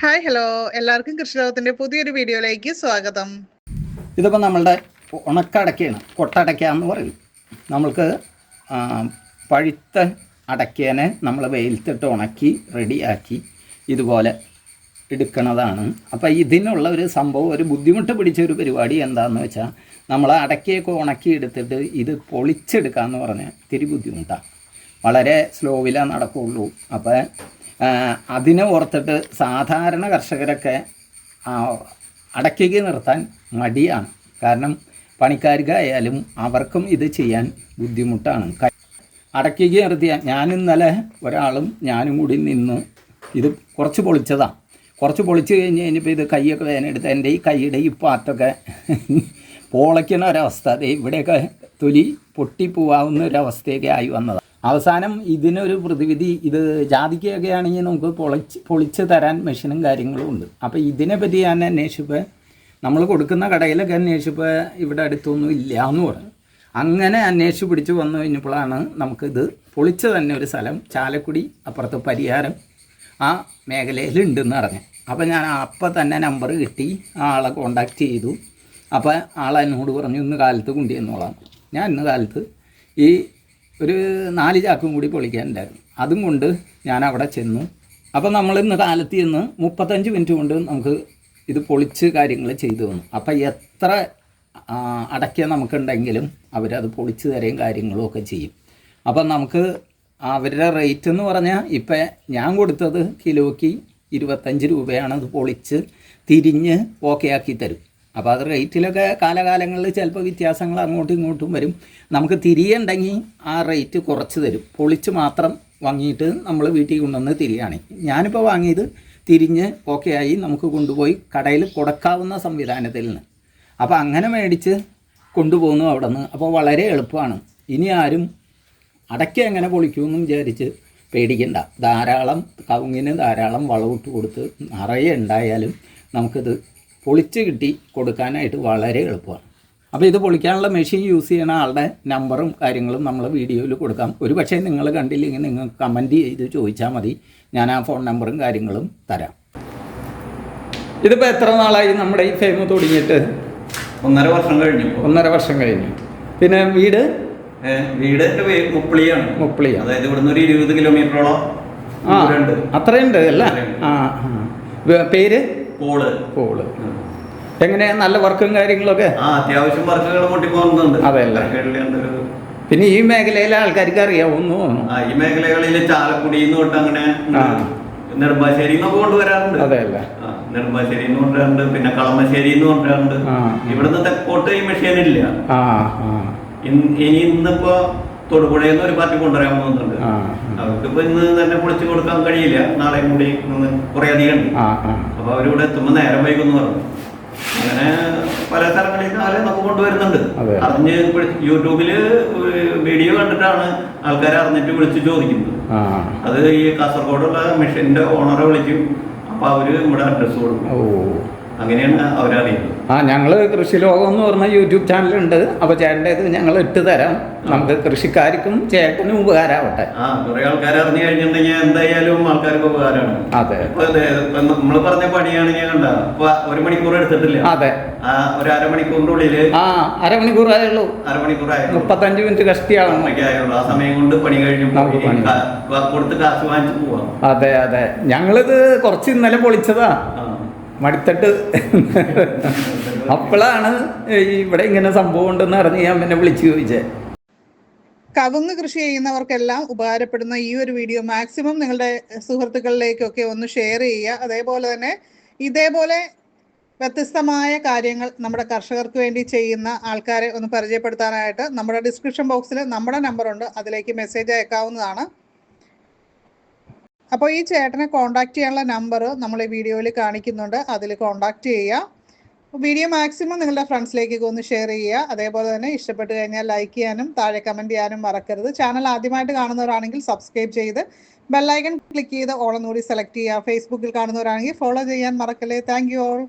Hi hello എല്ലാവർക്കും കൃഷിലോകത്തിന്റെ പുതിയൊരു വീഡിയോയിലേക്ക് സ്വാഗതം. ഇതിപ്പോൾ നമ്മളുടെ ഉണക്കടക്കയാണ് കൊട്ടടക്കാന്ന് പറയും നമ്മൾക്ക് പഴുത്ത അടക്കേനെ നമ്മൾ വെയിലത്തിട്ട് ഉണക്കി റെഡിയാക്കി ഇതുപോലെ എടുക്കണതാണ്. അപ്പോൾ ഇതിനുള്ള ഒരു സംഭവം ഒരു ബുദ്ധിമുട്ട് പിടിച്ച ഒരു പരിപാടി എന്താണെന്ന് വെച്ചാൽ നമ്മൾ അടക്കയൊക്കെ ഉണക്കി എടുത്തിട്ട് ഇത് പൊളിച്ചെടുക്കാമെന്ന് പറഞ്ഞാൽ ഇത്തിരി ബുദ്ധിമുട്ടാണ് വളരെ സ്ലോവിലേ നടക്കുകയുള്ളൂ അപ്പോൾ അതിനെ ഓർത്തിട്ട് സാധാരണ കർഷകരൊക്കെ അടക്കി നിർത്താൻ മടിയാണ്. കാരണം പണിക്കാർക്കായാലും അവർക്കും ഇത് ചെയ്യാൻ ബുദ്ധിമുട്ടാണ്. അടക്കി നിർത്തിയ ഞാൻ ഇന്നലെ ഒരാളും ഞാനും കൂടി നിന്ന്. ഇത് കുറച്ച് പൊളിച്ചതാണ് കുറച്ച് പൊളിച്ച് കഴിഞ്ഞ് കഴിഞ്ഞപ്പോൾ ഇത് കൈയൊക്കെ വേദനെടുത്ത് എന്റെ ഈ കൈയുടെ ഈ പാറ്റൊക്കെ പോളയ്ക്കുന്ന ഒരവസ്ഥ. ദേ ഇവിടെയൊക്കെ തൊലി പൊട്ടിപ്പോവാവുന്ന ഒരവസ്ഥയൊക്കെ ആയി വന്നതാണ് അവസാനം ഇതിനൊരു പ്രതിവിധി ഇത് ജാതിക്കയൊക്കെ ആണെങ്കിൽ നമുക്ക് പൊളിച്ച് പൊളിച്ച് തരാൻ മെഷീനും കാര്യങ്ങളും ഉണ്ട്. അപ്പോൾ ഇതിനെപ്പറ്റി ഞാൻ അന്വേഷിച്ചപ്പോൾ നമ്മൾ കൊടുക്കുന്ന കടയിലൊക്കെ അന്വേഷിച്ചപ്പോൾ ഇവിടെ അടുത്തൊന്നും ഇല്ല എന്ന് പറഞ്ഞു. അങ്ങനെ അന്വേഷിച്ച് പിടിച്ച് വന്നു കഴിഞ്ഞപ്പോഴാണ് നമുക്കിത് പൊളിച്ച് തന്നെ ഒരു സ്ഥലം ചാലക്കുടി അപ്പുറത്ത് പരിഹാരം ആ മേഖലയിലുണ്ടെന്ന് അറിഞ്ഞു അപ്പോൾ ഞാൻ അപ്പം തന്നെ നമ്പർ കിട്ടി ആളെ കോണ്ടാക്ട് ചെയ്തു. അപ്പോൾ ആൾ എന്നോട് പറഞ്ഞു ഇന്ന് കാലത്ത് കൊണ്ടുവന്നോളാം. ഞാൻ ഇന്ന് കാലത്ത് ഈ ഒരു നാല് ചാക്കും കൂടി പൊളിക്കാനുണ്ടായിരുന്നു. അതും കൊണ്ട് ഞാൻ അവിടെ ചെന്നു. അപ്പോൾ നമ്മൾ ഇന്ന് കാലത്ത് ചെന്ന് മുപ്പത്തഞ്ച് മിനിറ്റ് കൊണ്ട് നമുക്ക് ഇത് പൊളിച്ച് കാര്യങ്ങൾ ചെയ്തു തന്നു. അപ്പോൾ എത്ര അടയ്ക്കുക അടയ്ക്ക നമുക്കുണ്ടെങ്കിലും അവരത് പൊളിച്ച് തരേം കാര്യങ്ങളും ഒക്കെ ചെയ്യും. അപ്പം നമുക്ക് അവരുടെ റേറ്റ് എന്ന് പറഞ്ഞാൽ ഇപ്പം ഞാൻ കൊടുത്തത് കിലോയ്ക്ക് ഇരുപത്തഞ്ച് രൂപയാണ്. അത് പൊളിച്ച് തിരിഞ്ഞ് ഓക്കെ ആക്കി തരും. അപ്പോൾ അത് റേറ്റിലൊക്കെ കാലകാലങ്ങളിൽ ചിലപ്പോൾ വ്യത്യാസങ്ങൾ അങ്ങോട്ടും ഇങ്ങോട്ടും വരും. നമുക്ക് തിരിയുണ്ടെങ്കിൽ ആ റേറ്റ് കുറച്ച് തരും. പൊളിച്ച് മാത്രം വാങ്ങിയിട്ട് നമ്മൾ വീട്ടിൽ കൊണ്ടുവന്ന് തിരിയാണ് ഞാനിപ്പോൾ വാങ്ങിയത് തിരിഞ്ഞ് ഓക്കെ ആയി നമുക്ക് കൊണ്ടുപോയി കടയിൽ കൊടുക്കാവുന്ന സംവിധാനത്തിൽ നിന്ന്. അപ്പോൾ അങ്ങനെ മേടിച്ച് കൊണ്ടുപോകുന്നു അവിടെ നിന്ന് അപ്പോൾ വളരെ എളുപ്പമാണ്. ഇനി ആരും അടയ്ക്ക എങ്ങനെ പൊളിക്കുമെന്നും വിചാരിച്ച് പേടിക്കണ്ട. ധാരാളം കവുങ്ങിന് ധാരാളം വളമിട്ട് കൊടുത്ത് നിറയെ ഉണ്ടായാലും നമുക്കിത് പൊളിച്ച് കിട്ടി കൊടുക്കാനായിട്ട് വളരെ എളുപ്പമാണ്. അപ്പോൾ ഇത് പൊളിക്കാനുള്ള മെഷീൻ യൂസ് ചെയ്യുന്ന ആളുടെ നമ്പറും കാര്യങ്ങളും നമ്മൾ വീഡിയോയിൽ കൊടുക്കാം. ഒരു പക്ഷേ നിങ്ങൾ കണ്ടില്ലെങ്കിൽ നിങ്ങൾ കമന്റ് ചെയ്ത് ചോദിച്ചാൽ മതി. ഞാൻ ആ ഫോൺ നമ്പറും കാര്യങ്ങളും തരാം. ഇതിപ്പോൾ എത്ര നാളായി നമ്മുടെ ഈ ഫെയിം തുടങ്ങിയിട്ട്? ഒന്നര വർഷം കഴിഞ്ഞു. ഒന്നര വർഷം കഴിഞ്ഞു. പിന്നെ വീട്? വീട് മുപ്പിളിയാണ് മുപ്പിളിയാണ് അതായത് ഇവിടുന്ന് ഒരു ഇരുപത് കിലോമീറ്ററോളം ആ അത്രയുണ്ട് അല്ല? ആ. പേര്? പോൾ പോൾ എങ്ങനെയാ? നല്ല വർക്കും കാര്യങ്ങളൊക്കെ? അത്യാവശ്യം വർക്കുകൾ മുട്ടി പോകുന്നുണ്ട് അതെയല്ലേ? പിന്നെ ഈ മേഖലയിലെ ആൾക്കാർക്ക് അറിയാവുന്നു ഈ മേഖലകളിൽ ചാലക്കുടി തൊട്ട് അങ്ങനെ. നെടുമ്പാശ്ശേരി എന്നൊക്കെ കൊണ്ടുവരാറുണ്ട്. അതെയല്ലേ? നെടുമ്പാശ്ശേരി എന്ന് കൊണ്ടുവരാറുണ്ട്. പിന്നെ കളമശ്ശേരി എന്ന് കൊണ്ടുവരാറുണ്ട്. ഇവിടുന്ന് തെക്കോട്ട് ഈ മെഷീൻ ഇല്ല ഇനി ഇന്നിപ്പോ തൊടുപുഴയിൽ ഒരു പാർട്ടി കൊണ്ടുവരാൻ പോകുന്നുണ്ട്. അവർക്കിപ്പോ ഇന്ന് തന്നെ പൊളിച്ചു കൊടുക്കാൻ കഴിയില്ല. നാളെയും കൂടി കുറെ അധികം ഉണ്ട്. അപ്പൊ അവരിവിടെ എത്തുമ്പോ നേരം വൈകുന്നു പറഞ്ഞു. അങ്ങനെ പല സ്ഥലങ്ങളിൽ ആളെ നമുക്ക് കൊണ്ടുവരുന്നുണ്ട്. അറിഞ്ഞ് യൂട്യൂബിൽ വീഡിയോ കണ്ടിട്ടാണ് ആൾക്കാരെ അറിഞ്ഞിട്ട് വിളിച്ച് ചോദിക്കുന്നത്. അത് ഈ കാസർഗോഡുള്ള മെഷീന്റെ ഓണറെ വിളിക്കും. അപ്പൊ അവർ നമ്മുടെ അഡ്രസ് കൊടുക്കും. അങ്ങനെയാണ് അവരറിയുന്നത്. ആ ഞങ്ങൾ കൃഷി ലോകം എന്ന് പറഞ്ഞ യൂട്യൂബ് ചാനലുണ്ട് അപ്പോൾ ചേട്ടന്റെ ഇത് ഞങ്ങൾ ഇട്ട് തരാം. നമുക്ക് കൃഷിക്കാർക്കും ചേട്ടനും ഉപകാരമാവട്ടെ. ആ കുറെ ആൾക്കാർ അറിഞ്ഞു കഴിഞ്ഞിട്ടുണ്ടെങ്കിൽ എന്തായാലും ആൾക്കാർക്ക് ഉപകാരമാണ്. അതെ. നമ്മൾ പറഞ്ഞ കണ്ട ഒരു മണിക്കൂർ എടുത്തിട്ടില്ല. അതെ. ഒരു അരമണിക്കൂറിന്റെ ഉള്ളിൽ ആ ഉള്ളൂ അരമണിക്കൂറായിരുന്നു മുപ്പത്തഞ്ച് മിനിറ്റ് കഷ്ടിയാണ് ആ സമയം കൊണ്ട് പണി കഴിഞ്ഞു കൊടുത്ത് കാശ് വാങ്ങിച്ചു പോവാം. അതെ അതെ. ഞങ്ങളിത് കുറച്ച് ഇന്നലെ പൊളിച്ചതാ. മടുത്തിട്ട്. അപ്പോഴാണ് ഇവിടെ ഇങ്ങനെ സംഭവം ഉണ്ടെന്ന് അറിഞ്ഞ് ഞാൻ പിന്നെ വിളിച്ചു ചോദിച്ചേ. കവുങ്ങ് കൃഷി ചെയ്യുന്നവർക്കെല്ലാം ഉപകാരപ്പെടുന്ന ഈ ഒരു വീഡിയോ മാക്സിമം നിങ്ങളുടെ സുഹൃത്തുക്കളിലേക്കൊക്കെ ഒന്ന് ഷെയർ ചെയ്യുക. അതേപോലെ തന്നെ ഇതേപോലെ വ്യത്യസ്തമായ കാര്യങ്ങൾ നമ്മുടെ കർഷകർക്ക് വേണ്ടി ചെയ്യുന്ന ആൾക്കാരെ ഒന്ന് പരിചയപ്പെടുത്താനായിട്ട് നമ്മുടെ ഡിസ്ക്രിപ്ഷൻ ബോക്സിൽ നമ്മുടെ നമ്പറുണ്ട്. അതിലേക്ക് മെസ്സേജ് അയക്കാവുന്നതാണ്. അപ്പോൾ ഈ ചേട്ടനെ കോൺടാക്ട് ചെയ്യാനുള്ള നമ്പർ നമ്മൾ ഈ വീഡിയോയിൽ കാണിക്കുന്നുണ്ട്. അതിൽ കോൺടാക്ട് ചെയ്യുക വീഡിയോ മാക്സിമം നിങ്ങളുടെ ഫ്രണ്ട്സിലേക്കൊക്കെ ഒന്ന് ഷെയർ ചെയ്യുക അതേപോലെ തന്നെ ഇഷ്ടപ്പെട്ട് കഴിഞ്ഞാൽ ലൈക്ക് ചെയ്യാനും താഴെ കമന്റ് ചെയ്യാനും മറക്കരുത്. ചാനൽ ആദ്യമായിട്ട് കാണുന്നവരാണെങ്കിൽ സബ്സ്ക്രൈബ് ചെയ്ത് ബെല്ലൈക്കൺ ക്ലിക്ക് ചെയ്ത് ഓളം കൂടി സെലക്ട് ചെയ്യുക ഫേസ്ബുക്കിൽ കാണുന്നവരാണെങ്കിൽ ഫോളോ ചെയ്യാൻ മറക്കല്ലേ. Thank you all